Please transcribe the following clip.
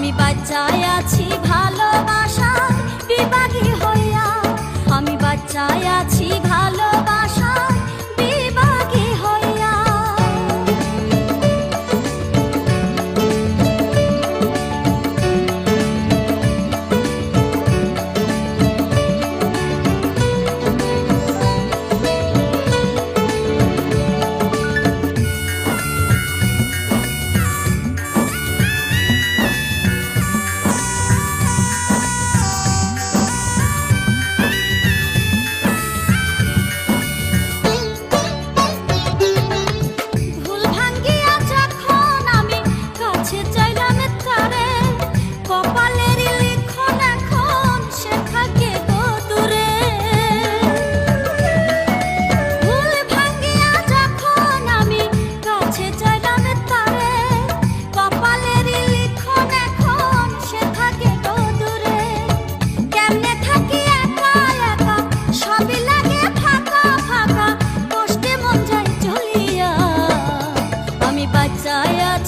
আমি বাচ্চায় আছি ভালোবাসার বিভাগী হইয়া আমি বাচ্চায় আছি